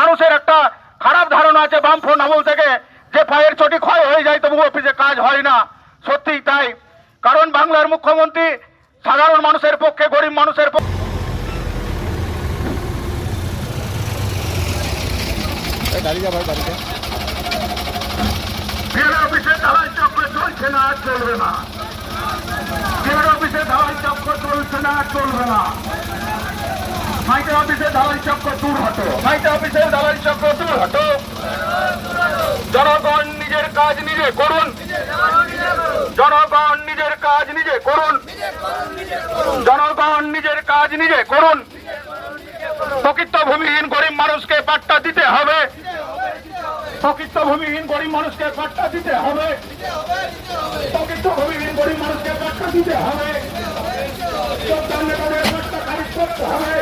মানুষের একটা খারাপ ধারণা আছে বামফ্রন্ট আমল থেকে যে পায়ের চটি ক্ষয় হয়ে যায় তবু অফিসে কাজ হয় না। সত্যিই তাই। কারণ বাংলার মুখ্যমন্ত্রী সাধারণ মানুষের পক্ষে গরিব মানুষের পক্ষে অফিসে দালাল চক্র চলছে না আর চলবে না। বিএড অফিসে দালাল চক্র চলছে না আর চলবে না। মাইকে অফিসে দালাল চক্র দূর হটো মাইকে অফিসে দালাল চক্র দূর হটো জনগণ নিজের কাজ নিজে করুন। জনগণ নিজের কাজ নিজে করুন। জনগণ নিজের কাজ নিজে করুন। প্রকৃত ভূমিহীন গরিব মানুষকে পাট্টা দিতে হবে। প্রকৃত ভূমিহীন গরিব মানুষকে পাট্টা দিতে হবে। প্রকৃত ভূমিহীন গরিব মানুষকে পাট্টা দিতে হবে যোগদান নেতাদের পাট্টা খারিজ করতে হবে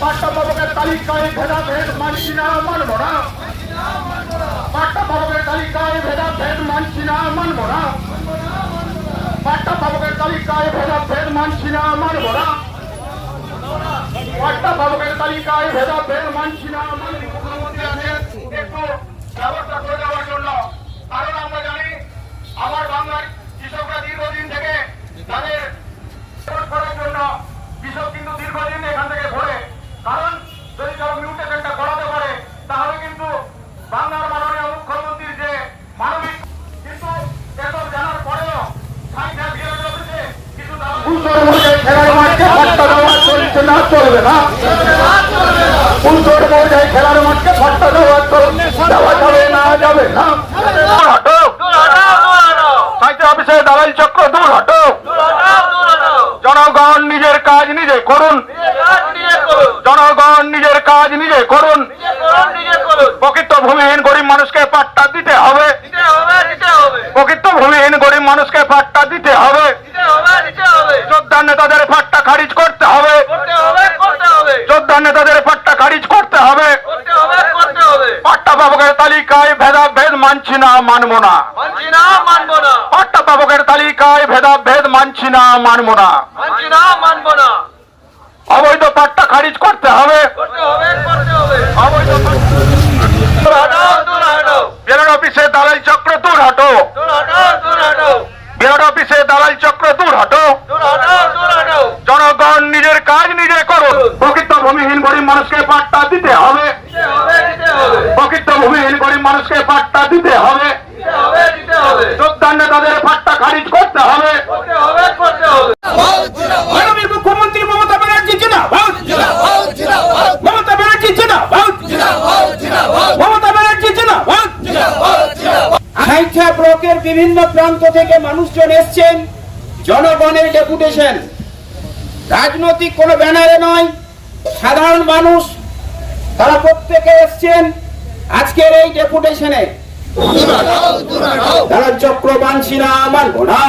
পাট্টা পাবকের তালিকায় ভেদা ভেদ মানছি না, মানব না। পাট্টা পাবকের তালিকায় ভেদা ভেদ মানছি না, মানব না। পাট্টা পাবকের তালিকায় ভেদা ভেদ মানছি না, মানব না। পাট্টা পাবকের তালিকায় ভেদা ভেদ মানছি না, মানব মুখ্যমন্ত্রী আছেন একটু ব্যবস্থা করে দেওয়ার জন্য কারণ আমরা জানি আমার বাংলার কৃষকরা দীর্ঘদিন থেকে তাদের ভোট করার জন্য কৃষক কিন্তু দীর্ঘদিন এখান থেকে ঘোরে কারণ যদি কারও মিউটেশনটা করাতে পারে তাহলে কিন্তু বাংলার মাননীয় মুখ্যমন্ত্রীর যে মানবিক কিন্তু এসব জানার পরেও সাইডে বিরোধী অফিসে কিছু খেলার মাঠকে ফাট্টা দেওয়া চলছে না চলবে না ফুলচোর মৌজায় খেলার মাঠকে ফাট্টা দেওয়া চলছে দেওয়া যাবে না যাবে না। অফিসে দালাল চক্র দূর হটো। জনগণ নিজের কাজ নিজে করুন। জনগণ নিজের কাজ নিজে করুন। প্রকৃত ভূমিহীন গরিব মানুষকে পাট্টা দিতে হবে। প্রকৃত ভূমিহীন গরিব মানুষকে পাট্টা দিতে হবে। যোদ্ধা নেতাদের পাট্টা খারিজ করতে হবে যোদ্ধা নেতাদের পাট্টা খারিজ করতে হবে। পাট্টা পাবকের তালিকায় ভেদাভেদ মানছি না মানব না। পাট্টা পাবকের তালিকায় ভেদাভেদ মানছি না মানব না। অবৈধ পাট্টা খারিজ করতে হবে। অবৈধ অফিসে দালাল চক্র দূর হটো। বিরাট অফিসে দালাল চক্র দূর হটো। জনগণ নিজের কাজ নিজে করুন। প্রকৃত ভূমিহীন গরিব মানুষকে পাট্টা দিতে হবে। প্রকৃত ভূমিহীন গরিব মানুষকে পাট্টা দিতে হবে। যোগদান নেতাদের পাট্টা খারিজ করতে হবে। মুখ্যমন্ত্রী মমতা ব্যানার্জি জিন্দাবাদ। মমতা ব্যানার্জি জিন্দাবাদ মমতা ব্যানার্জি জিন্দাবাদ সাইথা ব্লকের বিভিন্ন প্রান্ত থেকে মানুষজন এসছেন। জনগণের ডেপুটেশন। রাজনৈতিক কোনো ব্যানারে নয়, সাধারণ মানুষ, তারা প্রত্যেকে এসছেন আজকের এই ডেপুটেশনে। তারা চক্র মানছি না, মানব না।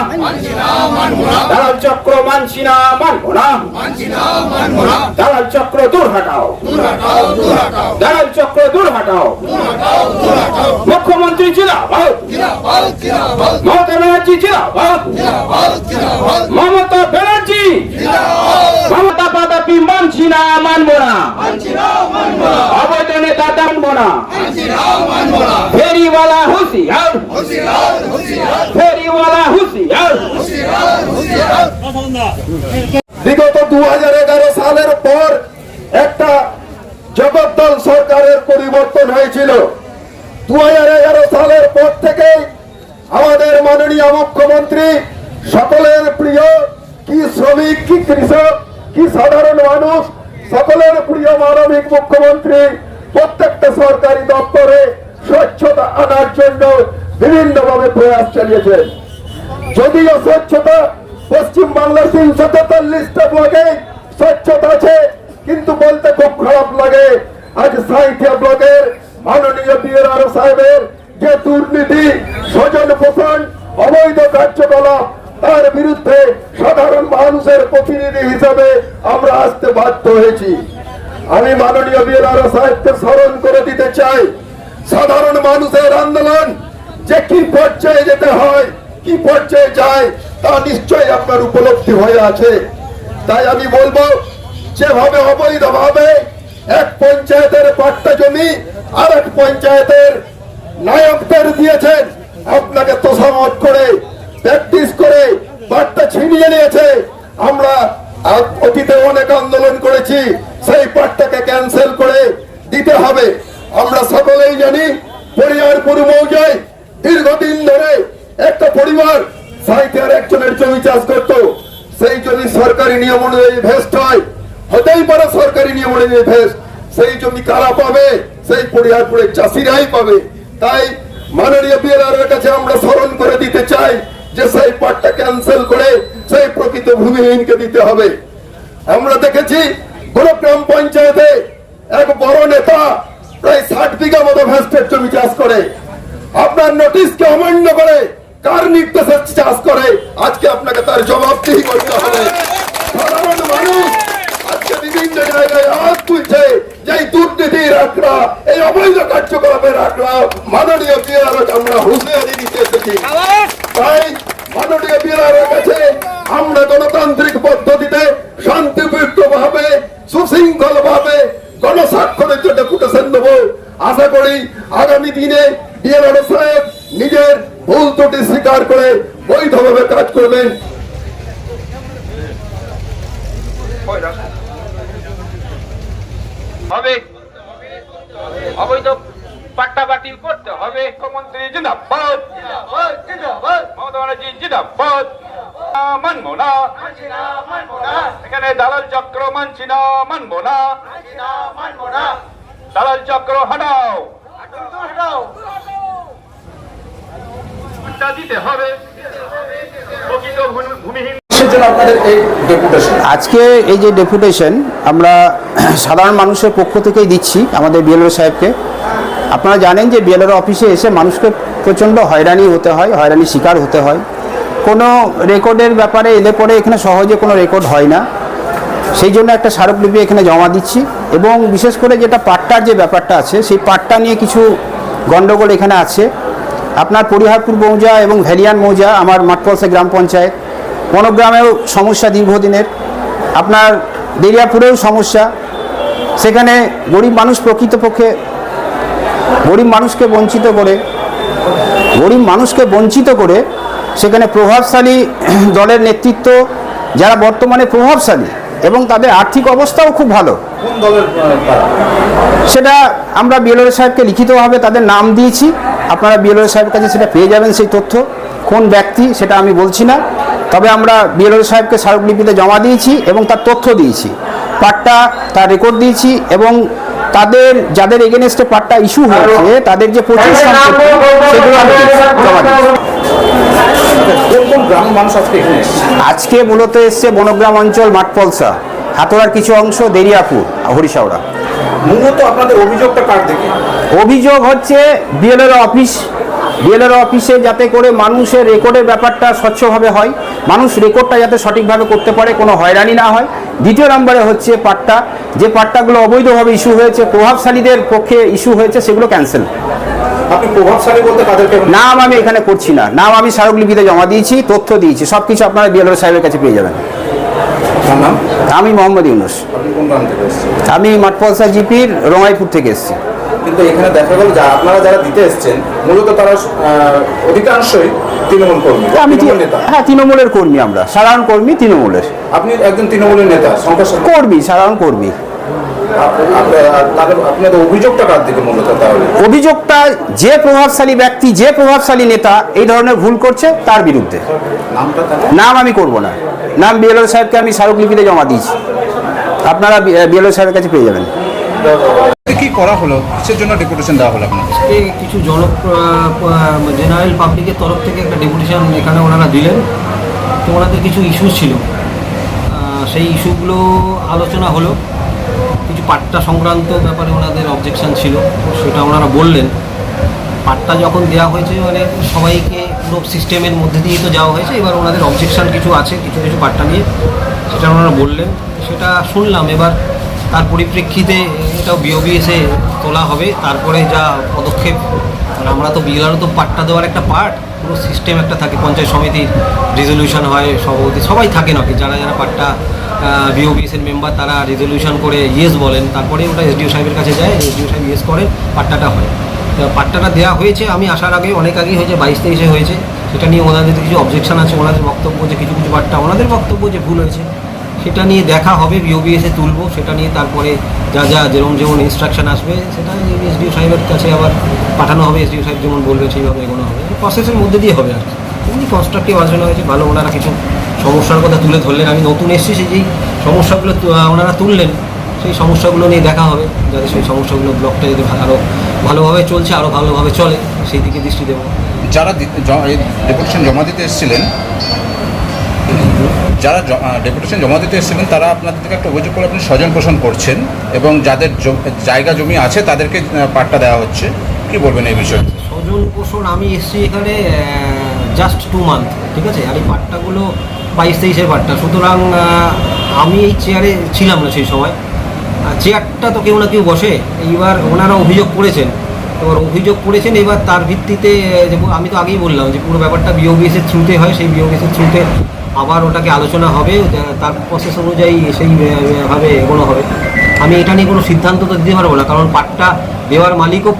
দালাল চক্র মানছি না, মানব না। দালাল চক্র দূর হাটাও। দালাল চক্র দূর হাটাও। মুখ্যমন্ত্রী জিন্দাবাদ। মমতা ব্যানার্জি জিন্দাবাদ। মমতা ব্যানার্জি। মমতা বাদাপি মানছি না, মানব না। না। ফেরিওয়ালা হুঁশিয়ার। ফেরিওয়ালা হুঁশিয়ার। বিগত দু হাজার এগারো সালের পর একটা জগদ্দল সরকারের পরিবর্তন হয়েছিল। দু সালের পর থেকে আমাদের মাননীয় মুখ্যমন্ত্রী সকলের প্রিয় কি শ্রমিক, কি কৃষক, কি সাধারণ মানুষ, সকলের প্রিয় মানবিক মুখ্যমন্ত্রী প্রত্যেকটা সরকারি দপ্তরে স্বচ্ছতা আনার জন্য বিভিন্নভাবে প্রয়াস চালিয়েছেন যদিও স্বচ্ছতা পশ্চিম বাংলার তিনশো তেতাল্লিশটা ব্লকে স্বচ্ছতা আছে, কিন্তু বলতে খুব খারাপ লাগে। আজ সাঁইথিয়া ব্লকের মাননীয় বিএলআর সাহেবের যে দুর্নীতি, স্বজন পোষণ, অবৈধ কার্যকলাপ, তার বিরুদ্ধে সাধারণ মানুষের প্রতিনিধি হিসাবে আমরা আসতে বাধ্য হয়েছি। আমি মাননীয় বিএলআর সাহেবকে স্মরণ করে দিতে চাই। সাধারণ মানুষের আন্দোলন যে কি পর্যায়ে যেতে হয়, কি পর্যায়ে যায়, তা নিশ্চয়ই আপনার উপলব্ধি হয়ে আছে। তাই আমি বলব, যেভাবে অবৈধভাবে এক পঞ্চায়েতের পাট্টা জমি আর এক পঞ্চায়েতের নায়কদের দিয়েছেন, আপনাকে তোষামত করে, প্র্যাকটিস করে পাট্টা ছিনিয়ে নিয়েছে। আমরা অতীতে অনেক আন্দোলন করেছি সেই পাঠটাকে ক্যান্সেল করে দিতে হবে। আমরা সকলেই জানি পরিবারপুর মৌজায় দীর্ঘদিন ধরে একটা পরিবার সাইথের একজনের জমি চাষ করত। সেই জমি সরকারি নিয়ম অনুযায়ী ভেস্ট হয়। হতেই পারে সরকারি নিয়ম অনুযায়ী ভেস্ট। সেই জমি কারা পাবে? সেই পরিবারপুরের চাষিরাই পাবে। তাই মাননীয় বিএলআর কাছে আমরা স্মরণ করে দিতে চাই যে সেই পাটটা ক্যান্সেল করে সেই প্রকৃত ভূমিহীনকে দিতে হবে। আমরা দেখেছি গোলগ্রাম পঞ্চায়েতে এক বড় নেতা প্রায় ষাট বিঘা মতো ভেস্টের জমি চাষ করে। আপনার নোটিশকে অমান্য করে কার নির্দেশে চাষ করে? আজকে আপনাকে তার জবাবদিহি করতে হবে। সাধারণ মানুষ আজকে বিভিন্ন জায়গায় আওয়াজ তুলছে যে এই দুর্নীতির আঁকড়া এই অবৈধ কার্যকলাপের আঁকড়া মাননীয় বিহারক আমরা হুঁশিয়ারি দিতে এসেছি। তাই মাননীয় কাছে আমরা গণতান্ত্রিক পদ্ধতিতে শান্তিপূর্ণ ভাবে সুশৃঙ্খল ভাবে গণস্বাক্ষরের জন্য ডেপুটেশন দেবো আশা করি আগামী দিনে নিজের ভুল ত্রুটি স্বীকার করে বৈধভাবে কাজ করবেন। হবে। না। এখানে দালাল চক্র মানছি না, মানবো না। দালাল চক্র হাটাও। পাট্টা দিতে হবে। ভূমিহীন সেজন্য আপনাদের এই ডেপুটেশন। আজকে এই যে ডেপুটেশন আমরা সাধারণ মানুষের পক্ষ থেকেই দিচ্ছি আমাদের বিএলও সাহেবকে। আপনারা জানেন যে বিএলওর অফিসে এসে মানুষকে প্রচণ্ড হয়রানি হতে হয় হয়রানি শিকার হতে হয়। কোনো রেকর্ডের ব্যাপারে এলে পরে এখানে সহজে কোনো রেকর্ড হয় না। সেই জন্য একটা স্মারকলিপি এখানে জমা দিচ্ছি। এবং বিশেষ করে যেটা পাট্টার যে ব্যাপারটা আছে, সেই পাট্টা নিয়ে কিছু গণ্ডগোল এখানে আছে। আপনার পরিহারপুর মৌজা এবং ভ্যালিয়ান মৌজা, আমার মাঠপলসা গ্রাম পঞ্চায়েত বনগ্রামেও সমস্যা দীর্ঘদিনের। আপনার দেরিয়াপুরেও সমস্যা। সেখানে গরিব মানুষ প্রকৃতপক্ষে, গরিব মানুষকে বঞ্চিত করে, গরিব মানুষকে বঞ্চিত করে সেখানে প্রভাবশালী দলের নেতৃত্ব, যারা বর্তমানে প্রভাবশালী এবং তাদের আর্থিক অবস্থাও খুব ভালো? সেটা আমরা বিএলওর সাহেবকে লিখিতভাবে তাদের নাম দিয়েছি। আপনারা বিএলওর সাহেবের কাছে সেটা পেয়ে যাবেন সেই তথ্য। কোন ব্যক্তি সেটা আমি বলছি না। তবে আমরা বিএলওর সাহেবকে স্মারকলিপিতে জমা দিয়েছি এবং তার তথ্য দিয়েছি। পাট্টা তার রেকর্ড দিয়েছি এবং তাদের যাদের এগেনস্টে পাট্টা ইস্যু হয়েছে তাদের যে প্রচুর সেগুলো জমা দিয়েছি। কোন কোন গ্রামের মানুষ আজকে এখানে এসেছে? আজকে মূলত এসছে বনগ্রাম অঞ্চল মাঠপলসা হাতোড়ার কিছু অংশ দেরিয়াপুর হরিশাওড়া। মূলত আপনাদের অভিযোগটা কার দিকে? অভিযোগ হচ্ছে বিএলএর অফিস বিএলআর অফিসে যাতে করে মানুষের রেকর্ডের ব্যাপারটা স্বচ্ছভাবে হয় মানুষ রেকর্ডটা যাতে সঠিকভাবে করতে পারে কোনো হয়রানি না হয়। দ্বিতীয় নম্বরে হচ্ছে পাট্টা যে পাট্টাগুলো অবৈধভাবে ইস্যু হয়েছে প্রভাবশালীদের পক্ষে ইস্যু হয়েছে সেগুলো ক্যান্সেল। আপনি প্রভাবশালী বলতে কাদেরকে নাম আমি এখানে করছি না। নাম আমি স্মারকলিপিতে জমা দিয়েছি তথ্য দিয়েছি সব কিছু আপনারা বিএলআর সাহেবের কাছে পেয়ে যাবেন। আমি মোহাম্মদ ইউনুস। আমি মাঠপলসা জিপির রঙাইপুর থেকে এসেছি। কিন্তু এখানে দেখা গেল যে আপনারা যারা দিতে এসেছেন মূলত তারা অধিকাংশই তৃণমূল কর্মী আমি নেতা। হ্যাঁ তৃণমূলের কর্মী আমরা সাধারণ কর্মী তৃণমূলের। আপনি একজন তৃণমূলের নেতা সংখ্যা কর্মী সাধারণ কর্মী। অভিযোগটা যে প্রভাবশালী ব্যক্তি যে প্রভাবশালী নেতা এই ধরনের ভুল করছে তার বিরুদ্ধে। নাম আমি করব না। নাম বিএলও সাহেবকে আমি স্মারকলিপিতে জমা দিয়েছি। আপনারা বিএলও সাহেবের কাছে পেয়ে যাবেন। কি করা হলো? কিসের জন্য ডেপুটেশন দেওয়া হলো আপনাদের? আজকে কিছু জন জেনারেল পাবলিকের তরফ থেকে একটা ডেপুটেশন এখানে ওনারা দিলেন। তো ওনাদের কিছু ইস্যু ছিল। সেই ইস্যুগুলো আলোচনা হলো। কিছু পাট্টা সংক্রান্ত ব্যাপারে ওনাদের অবজেকশন ছিল, সেটা ওনারা বললেন। পাট্টা যখন দেওয়া হয়েছে মানে সবাইকে পুরো সিস্টেমের মধ্যে দিয়েই তো যাওয়া হয়েছে, এবার ওনাদের অবজেকশন কিছু আছে, কিছু কিছু পাট্টা নিয়ে, সেটা ওনারা বললেন। সেটা শুনলাম, এবার তার পরিপ্রেক্ষিতে এটাও বিওবিএসে তোলা হবে, তারপরে যা পদক্ষেপ আর আমরা তো বিএলআরও তো পাট্টা দেওয়ার একটা পার্ট পুরো সিস্টেম একটা থাকে, পঞ্চায়েত সমিতির রেজলিউশন হয় সভাপতি সবাই থাকে নাকি? যারা যারা পাট্টা বিওবিএসের মেম্বার তারা রেজলিউশন করে ইয়েস বলেন, তারপরে ওটা এসডিও সাহেবের কাছে যায় এসডিও সাহেব ইয়েস করেন, পাট্টাটা হয়। পাট্টাটা দেওয়া হয়েছে, আমি আসার আগে অনেক আগেই হয়েছে, বাইশ তেইশে হয়েছে। সেটা নিয়ে ওনাদের কিছু অবজেকশন আছে, ওনাদের বক্তব্য যে কিছু কিছু পাট্টা, ওনাদের বক্তব্য যে ভুল হয়েছে সেটা নিয়ে দেখা হবে বিওবিএসে তুলবো, সেটা নিয়ে তারপরে যা যা যেরকম যেমন ইনস্ট্রাকশন আসবে সেটা এসডিও সাহেবের কাছে আবার পাঠানো হবে এসডিও সাহেব যেমন বলবে সেইভাবে এগোনো হবে। প্রসেসের মধ্যে দিয়ে হবে আর কি। এমনি কনস্ট্রাকটিভ আলোচনা হয়েছে, ভালো ওনারা কিছু সমস্যার কথা তুলে ধরলেন। আমি নতুন এসেছি, সেই যেই সমস্যাগুলো ওনারা তুললেন, সেই সমস্যাগুলো নিয়ে দেখা হবে, যাতে সেই সমস্যাগুলো ব্লকটা যদি আরও ভালোভাবে চলছে আরও ভালোভাবে চলে, সেই দিকে দৃষ্টি দেবো। যারা ডেপুটেশন জমা দিতে এসেছিলেন যারা ডেপুটেশন জমা দিতে এসেছিলেন, তারা আপনাদের থেকে একটা অভিযোগ করে আপনি স্বজন পোষণ করছেন এবং যাদের জায়গা জমি আছে, তাদেরকে পাট্টা দেওয়া হচ্ছে। কি বলবেন এই বিষয়ে? স্বজন পোষণ, আমি এসেছি এখানে জাস্ট টু মান্থ ঠিক আছে? আর এই পাট্টাগুলো বাইশ তেইশের পাট্টা। সুতরাং আমি এই চেয়ারে ছিলাম না সেই সময়। চেয়ারটা তো কেউ না কেউ বসে। এইবার ওনারা অভিযোগ করেছেন। এবার অভিযোগ করেছেন, এবার তার ভিত্তিতে আমি তো আগেই বললাম যে পুরো ব্যাপারটা বিওবিএসের থ্রুতে হয়। সেই বিওবিএসের থ্রুতে আবার ওটাকে আলোচনা হবে তার প্রসেস অনুযায়ী সেই আহ, ভাবে এগোনো হবে। আমি এটা নিয়ে কোনো সিদ্ধান্ত তো দিতে পারব না কারণ পাটটা দেওয়ার মালিকও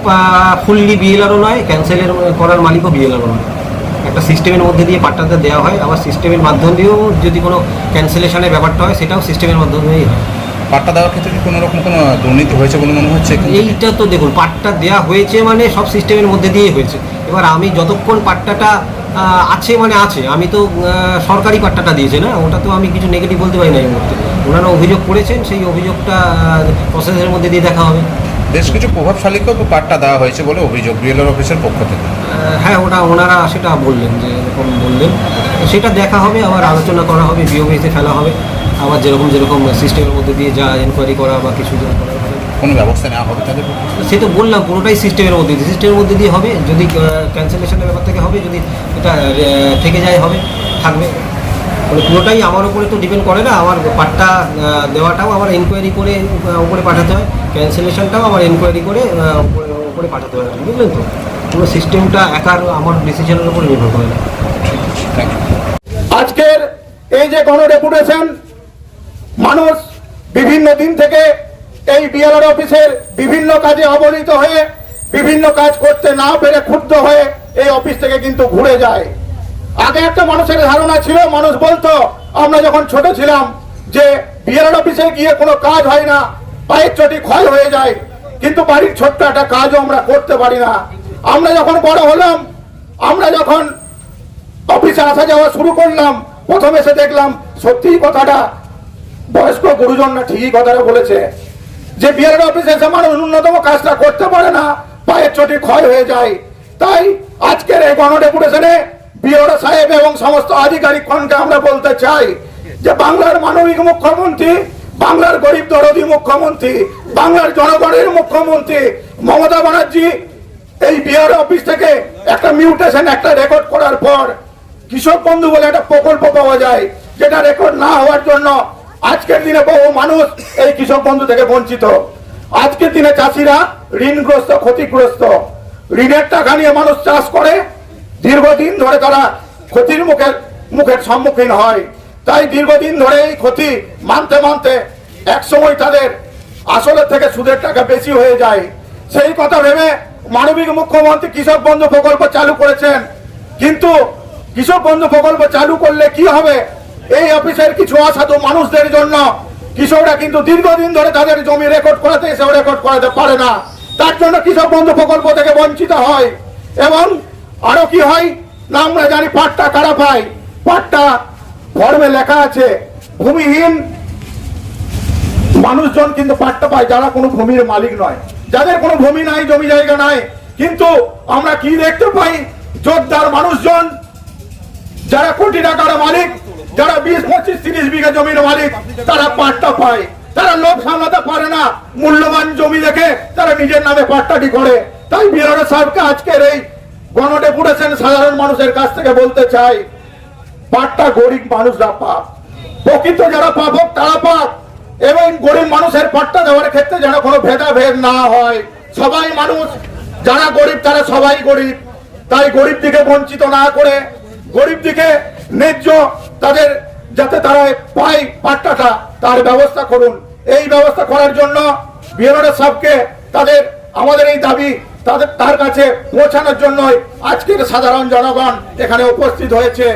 ফুললি বিএলআরও নয় ক্যান্সেলের করার মালিকও বিএলআরও নয়। একটা সিস্টেমের মধ্যে দিয়ে পাট্টাটা দেওয়া হয় আবার সিস্টেমের মাধ্যম দিয়েও যদি কোনো ক্যান্সেলেশনের ব্যাপারটা হয় সেটাও সিস্টেমের মাধ্যমেই হয়। পাট্টা দেওয়ার ক্ষেত্রে কি কোনো রকম কোনো দুর্নীতি হয়েছে বলে মনে হচ্ছে? এইটা তো দেখুন পাট্টা দেওয়া হয়েছে মানে সব সিস্টেমের মধ্যে দিয়েই হয়েছে। এবার আমি যতক্ষণ পাট্টাটা আছে মানে আছে। আমি তো সরকারি পাট্টাটা দিয়েছে না? ওটা তো আমি কিছু নেগেটিভ বলতে পারি না এই মুহূর্তে। ওনারা অভিযোগ করেছেন সেই অভিযোগটা প্রসেসের মধ্যে দিয়ে দেখা হবে। বেশ কিছু প্রভাবশালীকেও তো পাট্টা দেওয়া হয়েছে বলে অভিযোগ বিএলআর অফিসের পক্ষ থেকে। হ্যাঁ ওটা ওনারা সেটা বললেন যে এরকম বললেন। সেটা দেখা হবে আবার আলোচনা করা হবে বিওবিতে ফেলা হবে। আবার যেরকম যেরকম সিস্টেমের মধ্যে দিয়ে যা এনকোয়ারি করা বা কিছু করা কোনো ব্যবস্থা নেওয়া হবে তাদের সে তো বললাম পুরোটাই সিস্টেমের মধ্যে দিয়ে। সিস্টেমের মধ্যে দিয়ে হবে যদি ক্যান্সেলেশনের ব্যাপার থেকে হবে যদি এটা থেকে যায় হবে থাকবে। মানে পুরোটাই আমার উপরে তো ডিপেন্ড করে না আমার পার্টটা দেওয়াটাও আমার এনকোয়ারি করে উপরে পাঠাতে হয়। ক্যান্সেলেশনটাও আমার এনকোয়ারি করে উপরে উপরে পাঠাতে হয়। বুঝলেন তো? পুরো সিস্টেমটা একার আমার ডিসিশনের উপর নির্ভর করে না। আজকের এই যে গণ ডেপুটেশন মানুষ বিভিন্ন দিন থেকে এই বিএলআর অফিসের বিভিন্ন কাজে অবনীত হয়ে, বিভিন্ন কাজ করতে না পেরে ক্ষুব্ধ হয়ে এই অফিস থেকে কিন্তু ঘুরে যায়। আগে একটা মানুষের ধারণা ছিল, মানুষ বলতো, আমরা যখন ছোট ছিলাম যে বিএলআর অফিসে গিয়ে কোনো কাজ হয় না, পায়ের চটি ক্ষয় হয়ে যায়। কিন্তু বাড়ির ছোট্ট একটা কাজও আমরা করতে পারি না। আমরা যখন বড় হলাম, আমরা যখন অফিসে আসা যাওয়া শুরু করলাম, প্রথমে এসে দেখলাম সত্যি কথাটা বয়স্ক গুরুজনরা ঠিকই কথাটা বলেছে। যে বিআর অফিসে এসে মানুষ ন্যূনতম কাজটা করতে পারে না, পায়ের চটি ক্ষয় হয়ে যায়। তাই আজকের এই গণ ডেপুটেশনে বিওরা সাহেব এবং সমস্ত আধিকারিক আধিকারিকগণকে আমরা বলতে চাই যে বাংলার মানবিক মুখ্যমন্ত্রী, বাংলার গরিব দরদি মুখ্যমন্ত্রী, বাংলার জনগণের মুখ্যমন্ত্রী মমতা ব্যানার্জি এই বিআর অফিস থেকে একটা মিউটেশন, একটা রেকর্ড করার পর কৃষক বন্ধু বলে একটা প্রকল্প পাওয়া যায়, যেটা রেকর্ড না হওয়ার জন্য আজকের দিনে বহু মানুষ এই কৃষক বন্ধু থেকে বঞ্চিত। আজকের দিনে চাষিরা ঋণগ্রস্ত, ক্ষতিগ্রস্ত। ঋণের টাকা নিয়ে মানুষ চাষ করে, দীর্ঘদিন ধরে তারা ক্ষতির মুখের মুখের সম্মুখীন হয়। তাই দীর্ঘদিন ধরে এই ক্ষতি মানতে মানতে একসময় তাদের আসলের থেকে সুদের টাকা বেশি হয়ে যায়। সেই কথা ভেবে মানবিক মুখ্যমন্ত্রী কৃষক বন্ধু প্রকল্প চালু করেছেন। কিন্তু কৃষক বন্ধু প্রকল্প চালু করলে কি হবে? এই অফিসের কিছু অসাধু মানুষদের জন্য কৃষকরা কিন্তু দীর্ঘদিন ধরে তাদের জমি রেকর্ড করাতে এসেও রেকর্ড করাতে পারে না। তার জন্য কৃষক বন্ধু প্রকল্প থেকে বঞ্চিত হয় এবং আরও কি হয়? না আমরা জানি পাট্টা কারা পায় পাট্টা ফর্মে লেখা আছে, ভূমিহীন মানুষজন কিন্তু পাট্টা পায়, যারা কোনো ভূমির মালিক নয়। যাদের কোনো ভূমি নাই, জমি জায়গা নাই, কিন্তু আমরা কি দেখতে পাই? জোরদার মানুষজন, যারা কোটি টাকার মালিক যারা বিশ, পঁচিশ, তিরিশ বিঘা জমির মালিক, তারা পাট্টা পায়। তারা লোক সামলাতে পারে না, মূল্যবান জমি দেখে তারা নিজের নামে পাট্টাটি করে। তাই বিরাট সাহেবকে আজকের এই গণডেপুটেশন সাধারণ মানুষের কাছ থেকে বলতে চাই, পাটটা গরিব মানুষরা পাক। প্রকৃত যারা পাবক তারা পাক। এবং গরিব মানুষের পাট্টা দেওয়ার ক্ষেত্রে যেন কোনো ভেদাভেদ না হয়। সবাই মানুষ, যারা গরিব, তারা সবাই গরিব। তাই গরিব দিকে বঞ্চিত না করে গরিব দিকে ন্যায্য তাদের যাতে তারা পায় পাট্টাটা তার ব্যবস্থা করুন। এই ব্যবস্থা করার জন্য বিএনআরএস সবকে তাদের, আমাদের এই দাবি তাদের, তার কাছে পৌঁছানোর জন্যই আজকের সাধারণ জনগণ এখানে উপস্থিত হয়েছে।